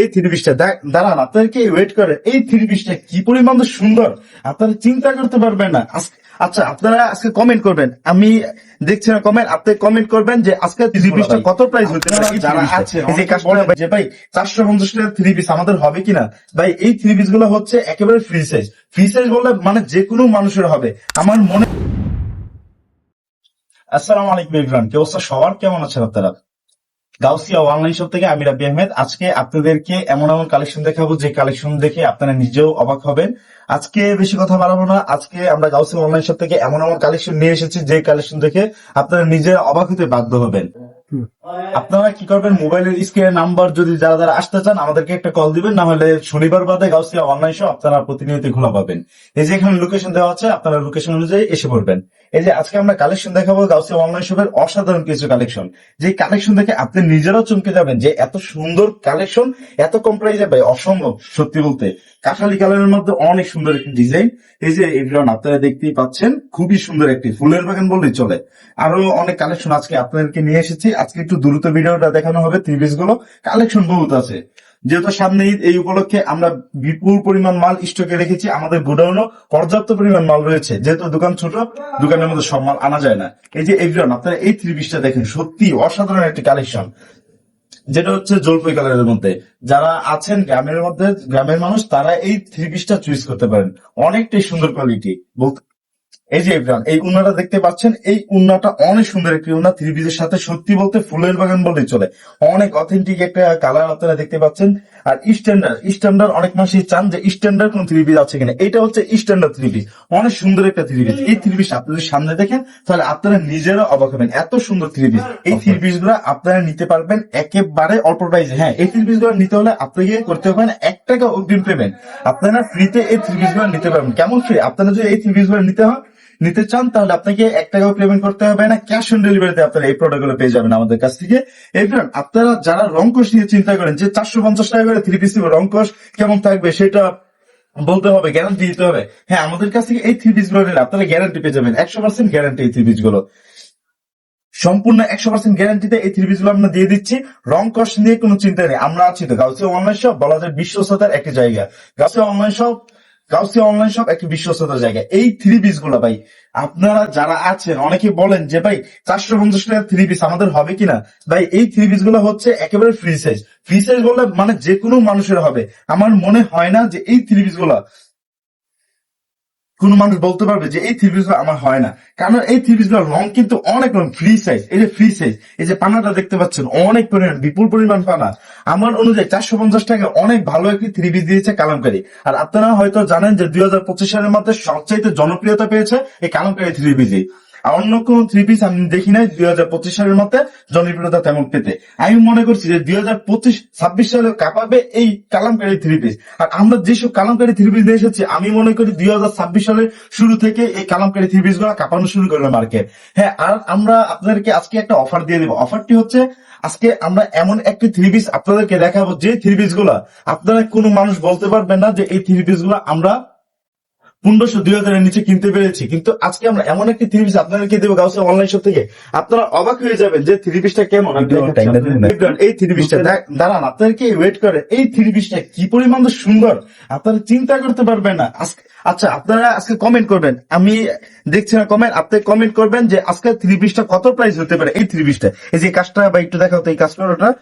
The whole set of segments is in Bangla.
এই থ্রি পিসটা দাঁড়ান আপনাদেরকে ওয়েট করে এই থ্রি পিসটা কি পরিমাণ সুন্দর? আপনারা চিন্তা করতে পারবেন না। আচ্ছা আপনারা আজকে কমেন্ট করবেন। আমি দেখছি না কমেন্ট আপনি কমেন্ট করবেন যে আজকে থ্রি পিসটা কত প্রাইস হতে পারে? যারা আছে যে ভাই চারশো পঞ্চাশ টাকা থ্রি পিস আমাদের হবে কিনা ভাই এই থ্রি পিসগুলো হচ্ছে একেবারে ফ্রি সাইজ ফ্রি সাইজ বললে মানে যে কোনো মানুষের হবে। আমার মনে আসসালামু আলাইকুম ইমরান কি অবস্থা? সবার কেমন আছেন আপনারা? গাউসিয়া অনলাইন শপ থেকে আমি রাবি আহমেদ। আজকে আপনাদেরকে এমন এমন কালেকশন দেখাবো, যে কালেকশন দেখে আপনারা নিজেও অবাক হবেন। আজকে বেশি কথা বাড়াবো না। আজকে আমরা গাউসিয়া অনলাইন শপ থেকে এমন এমন কালেকশন নিয়ে এসেছি, যে কালেকশন দেখে আপনারা নিজেরা অবাক হতে বাধ্য হবেন। আপনারা কি করবেন? মোবাইলের স্ক্রিনের নাম্বার যদি যারা যারা আসতে চান, আমাদেরকে একটা কল দিবেন। না হলে শনিবার বাদে গাউসিয়া অনলাইন শপ আপনারা প্রতিনিয়ত খোলা পাবেন। এই যে এখানে লোকেশন দেওয়া আছে, আপনারা লোকেশন অনুযায়ী এসে পড়বেন। এই যে আজকে আমরা কালেকশন দেখাবো গাউসিয়া অনলাইন শপের অসাধারণ কিছু কালেকশন যে কালেকশন দেখে আপনি নিজেরাও চমকে যাবেন যে এত সুন্দর কালেকশন এত কম প্রাইসে ভাই, অসম্ভব, সত্যি বলতে। কাঠালি কালারের মধ্যে অনেক সুন্দর একটি ডিজাইন এই যে এগুলো আপনারা দেখতেই পাচ্ছেন, খুবই সুন্দর একটি ফুলের বাগান বললেই চলে। আরও অনেক কালেকশন আজকে আপনাদেরকে নিয়ে এসেছি। আজকে একটু দ্রুত ভিডিওটা দেখানো হবে থ্রি পিসগুলো। কালেকশন বহুত আছে। যেহেতু সামনে ঈদ, এই উপলক্ষে আমরা বিপুল পরিমাণ মাল স্টকে রেখেছি। আমাদের গোডাউনও পর্যাপ্ত পরিমাণ মাল রয়েছে। যেহেতু দোকান ছোট, দোকানের মধ্যে সব মাল আনা যায় না। এই যে এভরিওয়ান আপনারা এই থ্রি পিসটা দেখেন, সত্যি অসাধারণ একটি কালেকশন যেটা হচ্ছে জলপাই কালারের মধ্যে। যারা আছেন গ্রামের মধ্যে, গ্রামের মানুষ, তারা এই থ্রি পিসটা চুজ করতে পারেন। অনেকটাই সুন্দর কোয়ালিটি এই যে ইব্রান এই উন্নাটা দেখতে পাচ্ছেন, এই উন্নাটা অনেক সুন্দর একটি উন্না। থ্রি পিসের সাথে সত্যি বলতে ফুলের বাগান বলেই চলে। অনেক অথেন্টিক একটা কালার আপনারা দেখতে পাচ্ছেন। আর স্ট্যান্ডার্ড স্ট্যান্ডার্ড অনেক মানুষই চান যে স্ট্যান্ডার্ড কোন থ্রি পিস আছে কিনা। এটা হচ্ছে স্ট্যান্ডার্ড থ্রি পিস অনেক সুন্দর একটা থ্রি পিস এই থ্রি পিস আপনাদের সামনে দেখেন, তাহলে আপনারা নিজেরা অবাক হবেন। এত সুন্দর থ্রি পিস এই থ্রি পিসগুলো আপনারা নিতে পারবেন একেবারে অল্প প্রাইসে হ্যাঁ এই থ্রি পিসগুলো নিতে হলে আপনাকে করতে হবে না এক টাকা অগ্রিম পেমেন্ট আপনারা ফ্রিতে এই থ্রি পিসগুলো নিতে পারবেন। কেমন ফ্রি আপনারা যদি এই থ্রি পিসগুলো নিতে হয় নিতে চান, তাহলে আপনাকে এক টাকাও পেমেন্ট করতে হবে না ক্যাশ অন ডেলিভারিতে আপনারা এই প্রোডাক্টগুলো পেয়ে যাবেন আমাদের কাছ থেকে। এবার আপনারা যারা রংকশ নিয়ে চিন্তা করেন, যে চারশো পঞ্চাশ টাকা করে থ্রি পিস রংকশ কেমন থাকবে, সেটা বলতে হবে গ্যারান্টি দিতে হবে। হ্যাঁ আমাদের কাছ থেকে এই থ্রি পিসগুলো আপনারা গ্যারান্টি পেয়ে যাবেন, একশো পার্সেন্ট গ্যারান্টি এই থ্রি পিসগুলো। সম্পূর্ণ একশো পার্সেন্ট গ্যারান্টিতে এই থ্রি পিসগুলো আমরা দিয়ে দিচ্ছি। রং কস্ট নিয়ে কোনো চিন্তা নেই, আমরা আছি তো। গাউসিয়া অনলাইন শপ বলা যায় বিশ্বস্ততার একটি জায়গা। Gausia online shop Gausia online shop একটি বিশ্বস্ততার জায়গা। এই থ্রি পিসগুলো ভাই, আপনারা যারা আছেন, অনেকে বলেন যে, ভাই, চারশো পঞ্চাশ টাকা থ্রি পিস আমাদের হবে কিনা? ভাই, এই থ্রি পিসগুলো হচ্ছে একেবারে ফ্রি সাইজ ফ্রি সাইজ বললে মানে যে কোনো মানুষের হবে। আমার মনে হয় না যে এই থ্রি পিসগুলা কোন মানুষ বলতে পারবে যে এই থ্রি পিস আমার হয় না। কারণ এই থ্রি পিস রং কিন্তু অনেক রং ফ্রি সাইজ এই যে ফ্রি সাইজ এই যে পানাটা দেখতে পাচ্ছেন, অনেক পরিমাণ, বিপুল পরিমাণ পানা। আমার অনুযায়ী চারশো পঞ্চাশ টাকা অনেক ভালো একটি থ্রি পিস দিয়েছে কালামকারী। আর আপনারা হয়তো জানেন যে দুই হাজার পঁচিশ সালের মধ্যে সবচাইতে জনপ্রিয়তা পেয়েছে এই কালামকারী থ্রি পিসই অন্য কোন থ্রি পিস আমি দেখি নাই দুই হাজার পঁচিশ সালের মধ্যে জনপ্রিয়তা তেমন পেতে। আমি মনে করছি যে দুই হাজার পঁচিশ, ছাব্বিশ সালে কাঁপাবে এই কালামকারী থ্রি পিস আর আমরা যেসব কালামকারী থ্রি পিস নিয়ে এসেছি, আমি মনে করি দুই হাজার ছাব্বিশ সালের শুরু থেকে এই কালামকারী থ্রি পিসগুলো কাঁপানো শুরু করবে মার্কেট হ্যাঁ আর আমরা আপনাদেরকে আজকে একটা অফার দিয়ে দেবো। অফারটি হচ্ছে, আজকে আমরা এমন একটি থ্রি পিস আপনাদেরকে দেখাবো যে থ্রি পিসগুলা আপনারা কোনো মানুষ বলতে পারবেন না যে এই থ্রি পিসগুলা আমরা পনেরোশো দুই হাজারের নিচে কিনতে পেরেছি। কিন্তু আজকে আমরা এমন একটি থ্রি পিস আপনাদেরকে দেবো গাউসে অনলাইন শপ থেকে। আপনারা অবাক হয়ে যাবেন যে থ্রি পিসটা কেমন। এই থ্রি পিসটা দাঁড়ান আপনাদেরকে ওয়েট করে এই থ্রি পিসটা কি পরিমাণ সুন্দর? আপনারা চিন্তা করতে পারবেন না। আজকে- আচ্ছা আপনারা আজকে কমেন্ট করবেন। আমি দেখছি না কমেন্ট আপনি কমেন্ট করবেন যে আজকে থ্রি পিসটা কত প্রাইস হতে পারে? এই থ্রি পিসটা এই যে কাজটা বা একটু দেখাও তো এই কাজটা ওটা।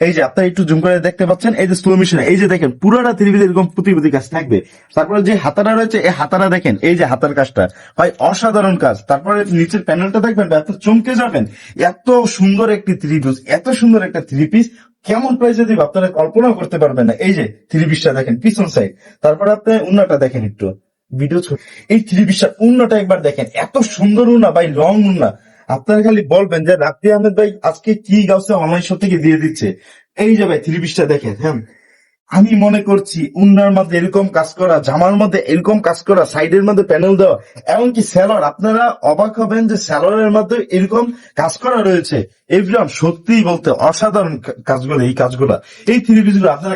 এই যে আপনারা একটু জুম করে দেখতে পাচ্ছেন, এই যে স্লো মিশন এই যে দেখেন, পুরোটা থ্রি পিস এরকম প্রতি প্রতি কাজ থাকবে। তারপরে যে হাতারা রয়েছে, এই হাতারা দেখেন, এই যে হাতার কাজটা ভাই অসাধারণ কাজ। তারপরে নিচের প্যানেলটা দেখবেন এত চমকে যাবেন, এত সুন্দর একটি থ্রি পিস এত সুন্দর একটা থ্রি পিস কেমন প্রাইসে দিব আপনারা কল্পনা করতে পারবেন না। এই যে থ্রি পিসটা দেখেন, পিছন সাইড তারপরে আপনি উন্নাটা দেখেন একটু ভিডিও ছোট এই থ্রি পিসটা উন্নাটা একবার দেখেন, এত সুন্দর উন্না ভাই লং উন্না আপনারা খালি বলবেন যে রাত্রি আহমেদ ভাই আজকে কি গাছে অনলাইন শপ থেকে দিয়ে দিচ্ছে? এই যে ভাই থ্রি পিসটা দেখেন হ্যাঁ? আমি মনে করছি উন্নার মধ্যে এরকম কাজ করা, জামার মধ্যে এরকম কাজ করা সাইডের মধ্যে প্যানেল দেওয়া, এমনকি স্যালোয়ার আপনারা অবাক হবেন যে স্যালোয়ারের মধ্যে এরকম কাজ করা রয়েছে। এভরিওয়ান সত্যিই বলতে অসাধারণ কাজগুলো, এই কাজগুলো। এই থ্রি পিসগুলো আপনারা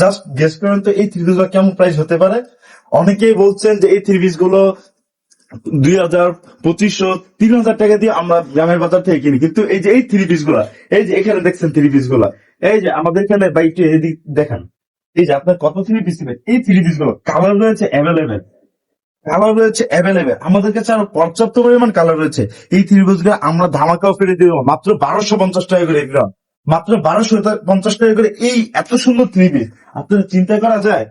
জাস্ট গেস করেন তো, এই থ্রি পিসগুলো কেমন প্রাইস হতে পারে? অনেকেই বলছেন যে এই থ্রি পিসগুলো দুই হাজার পঁচিশশো তিন হাজার টাকা দিয়ে আমরা গ্রামের বাজার থেকে কিনি। কিন্তু এই যে এই থ্রি পিসগুলা, এই যে এখানে দেখছেন থ্রি পিসগুলা, এই যে আমাদের এখানে এদিক দেখান। এই যে আপনার কত থ্রি পিস এই থ্রি পিসগুলো কালার রয়েছে অ্যাভেলেবেল কালার রয়েছে অ্যাভেলেবেল আমাদের কাছে আরও পর্যাপ্ত পরিমাণ কালার রয়েছে। এই থ্রি পিসগুলো আমরা ধামাকাও ফিরে দিব। মাত্র বারোশো পঞ্চাশ টাকা করে এগুলো মাত্র বারোশো পঞ্চাশ টাকা করে এই এত সুন্দর থ্রি পিস আপনার চিন্তা করা যায়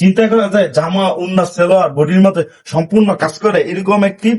চিন্তা করা যায়, জামা, উন্না, সেলোয়ার, বডির মধ্যে সম্পূর্ণ কাজ করে এরকম একটি,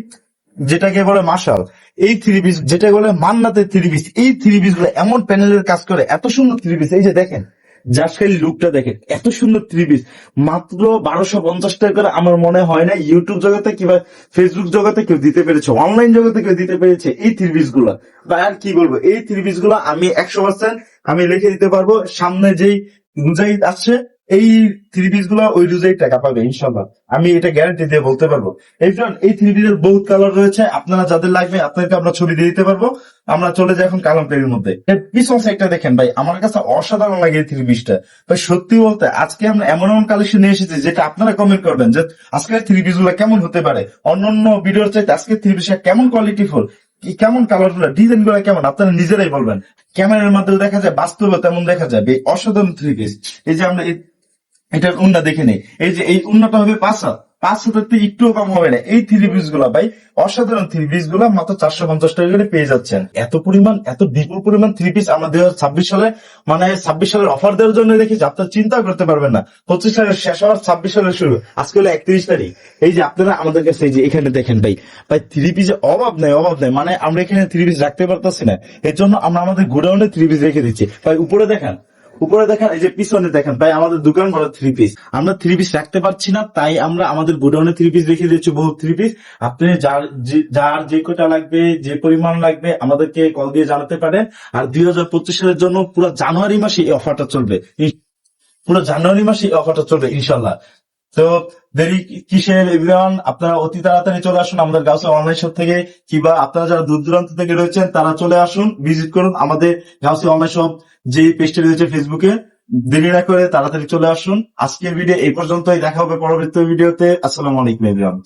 যেটাকে বলে মার্শাল, এই থ্রি পিস যেটা বলে মান্নাতে থ্রি পিস এই থ্রি পিসগুলো এমন প্যানেলের কাজ করে, এত সুন্দর থ্রি পিস এই যে দেখেন যার খালি লুকটা দেখেন, এত সুন্দর থ্রি পিস মাত্র বারোশো পঞ্চাশ টাকা করে আমার মনে হয় না ইউটিউব জগতে কিংবা ফেসবুক জগতে কেউ দিতে পেরেছে অনলাইন জগতে কেউ দিতে পেরেছে এই থ্রি পিসগুলা। বা আর কি বলব, এই থ্রি পিসগুলা আমি একশো পার্সেন্ট আমি লিখে দিতে পারব, সামনে যেই রুজাইদ আছে এই থ্রি পিসগুলা ওই রুজাই টাকা পাবে, ইনশাল্লাহ। আমি এটা গ্যারান্টি দিয়ে বলতে পারব। এই ফ্রেন্ড এই থ্রি পিসের বহুত কালার রয়েছে। আপনারা যাদের লাগবে, আপনাদেরকে আমরা ছবি দিয়ে দিতে পারব। আমরা চলে যাই এখন কালাম পেরির মধ্যে। এর পিছন সাইডটা দেখেন ভাই, আমার কাছে অসাধারণ লাগে এই থ্রি পিসটা ভাই, সত্যি বলতে, আজকে আমরা এমন এমন কালেকশন নিয়ে এসেছি, যেটা আপনারা কমেন্ট করবেন যে আজকের থ্রি পিসগুলা কেমন হতে পারে? অন্যান্য ভিডিওর চাইতে আজকের থ্রি পিসটা কেমন কোয়ালিটি ফুল কেমন কালারগুলো ডিজাইনগুলো কেমন? আপনারা নিজেরাই বলবেন। ক্যামেরার মাধ্যমে দেখা যায় বাস্তবে তেমন দেখা যায়। অসাধারণ থ্রি পিস এই যে আমরা এটার উন্না দেখে নেই। এই যে এই উন্নাটা হবে পাঁচ হাত পাঁচ থেকে একটুও কম হবে না। এই থ্রি পিসগুলা ভাই, অসাধারণ থ্রি পিসগুলা মাত্র চারশো পঞ্চাশ টাকা করে পেয়ে যাচ্ছেন। এত পরিমাণ, এত বিপুল পরিমাণ থ্রি পিস আমরা দুই ছাব্বিশ সালে মানে ছাব্বিশ সালের অফার দেওয়ার জন্য রেখেছি আপনারা চিন্তা করতে পারবেন না। পঁচিশ সালের শেষ হওয়ার ছাব্বিশ সালের শুরু। আজকে হলো একত্রিশ তারিখ। এই যে আপনারা আমাদের কাছে এই যে এখানে দেখেন ভাই ভাই থ্রি পিসে অভাব নেই অভাব নেই। মানে আমরা এখানে থ্রি পিস রাখতে পারতেছি না। এর জন্য আমরা আমাদের গোডাউনে থ্রি পিস রেখে দিচ্ছি। ভাই উপরে দেখেন উপরে দেখেন, এই যে পিছনে দেখেন, ভাই, আমাদের দোকান বড় থ্রি পিস আমরা থ্রি পিস রাখতে পারছি না, তাই আমরা আমাদের গোডাউনে থ্রি পিস রেখে দিয়েছি, বহু থ্রি পিস আপনি যার যার যে কটা লাগবে, যে পরিমাণ লাগবে, আমাদেরকে কল দিয়ে জানাতে পারেন। আর দুই হাজার পঁচিশ সালের জন্য পুরো জানুয়ারি মাসে এই অফারটা চলবে। পুরো জানুয়ারি মাসে এই অফারটা চলবে, ইনশাল্লাহ। তো দেরি কিসের? এভরিওয়ান আপনারা অতি তাড়াতাড়ি চলে আসুন আমাদের গাউসার অনলাইন শপ থেকে, কিংবা আপনারা যারা দূর দূরান্ত থেকে রয়েছেন, তারা চলে আসুন, ভিজিট করুন আমাদের গাউসি অনলাইন শপ যে পেজটা রয়েছে ফেসবুকে দেরি না করে তাড়াতাড়ি চলে আসুন। আজকের ভিডিও এই পর্যন্তই, দেখা হবে পরবর্তী ভিডিওতে আসসালামু আলাইকুম এভরিওয়ান